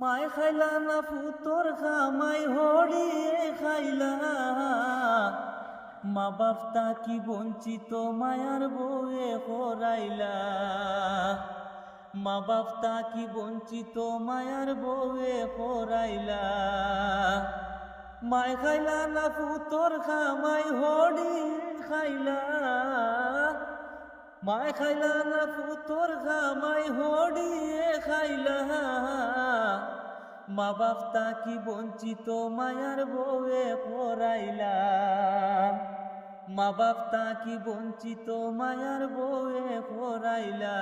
মাই খাইলা না ফুতর খামাই হরিয়ে খাইলা। মা বাপটা কি বঞ্চিত মায়ার বউয়ে হরাইলা। মা বাপটা কি বঞ্চিত মায়ার বউয়ে হরাইলা। মাই খাইলা না ফুতর খামাই হরি খাইলা। মাই খাইলা না ফুতর খামাই হরিয়ে খাইলা। মা বাপটা কি বঞ্চিত মায়ার বউয়ে পড়াইলা মা বাপটা কি বঞ্চিত মায়ার বউয়ে পড়াইলা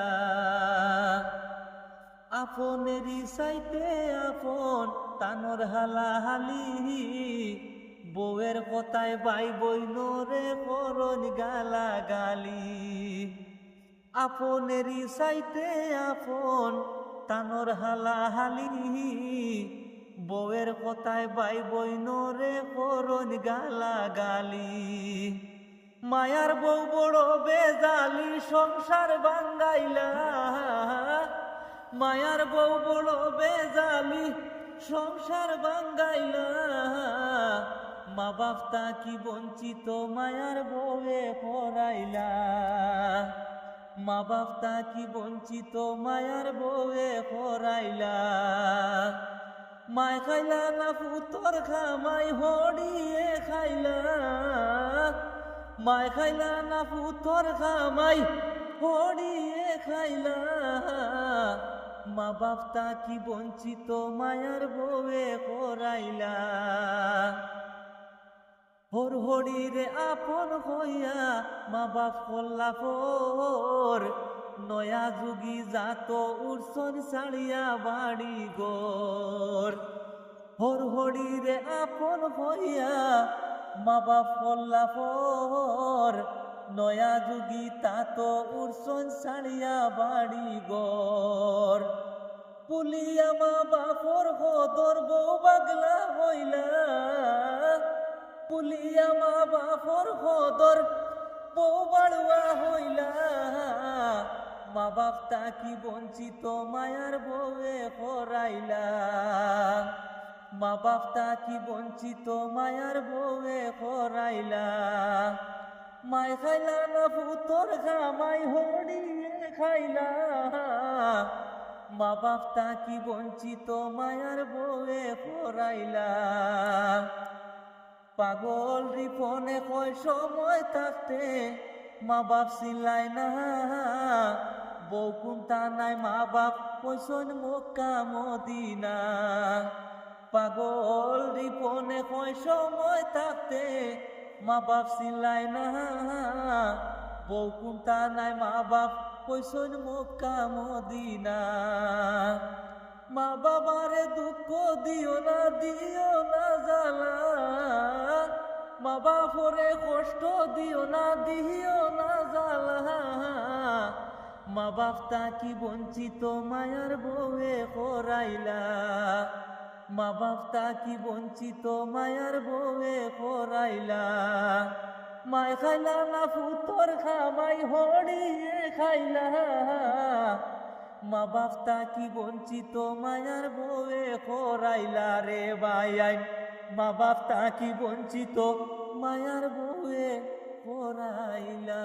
আপনেরই সাইতে আপন তানর হালাহালি, বউয়ের কথায় বাই বইন রে করন গালা গালি আপনেরই সাইতে আপন তানর হালাহালি বউয়ের কথায় বাই বইন রে করন গালা গালি মায়ার বউ বড় বেজালি, সংসার বাঙ্গাইলা মায়ার বউ বড় বেজালি, সংসার বাঙ্গাইলা মা বাপটা কি বঞ্চিত, মায়ার বউয়ে পড়াইলা মা বাপটা কি বঞ্চিত, মায়ার বউয়ে পড়াইলা। মায় খাইলা না পুতর খামাই হড়িয়ে খাইলা। মায় খাইলা না পুতর খামাই হড়িয়ে খাইলা। মা বাপটা কি বঞ্চিত মায়ার বউয়ে করাইলা হর হরি রে আপন হইয়া মা বাপ কল্লা পর নয়া যুগি জাত উৎসন ছাড়িয়া বাড়ি গোর হর হরি রে আপন হইয়া মা বাপ কল্লা পর নয়া যুগি তাত উৎসন ছাড়িয়া বাড়ি গোর পুলিয়া মা বাপর হদর বউ বাগলা হইলা। পুলিয়া মা বাপর হদর বউ বাড়ুয়া হইলা। মা বাপটা কি বঞ্চিত মায়ার বউয়ে হরাইলা মা বাপটা কি বঞ্চিত মায়ার বউয়ে হরাইলা মাই খাইলা না পুতর খামাই হরিয়ে খাইলা। মা বাপটা কি বঞ্চিত মায়ার বউয়ে হরাইলা পাগল রিপনে কয় সময় থাকতে মা বাপ চিল্লাই না। কোনটা নাই মা বাপ কইসন মক্কা মদিনা পাগল রিপনে কয় সময় থাকতে মা বাপ চিল্লাই না কোনটা নাই মা বাপ কইসন মক্কা মদিনা মা বাবারে দুঃখ দিও না দিও না জ্বালা। মা বাপরে কষ্ট দিও না দিও না জ্বালা। মা বাপ তাকি বঞ্চিত? মায়ার বউয়ে হরাইলা মা বাপ তাকি বঞ্চিত? মায়ার বউয়ে হরাইলা মায় খাইলা না ফুতর খামাই হড়িয়ে খাইলা। মা বাপ তাকি বঞ্চিত? মায়ার বউয়ে করাইলা রে বায়াই মা বাপ তাকি বঞ্চিত? মায়ার বউয়ে হরাইলা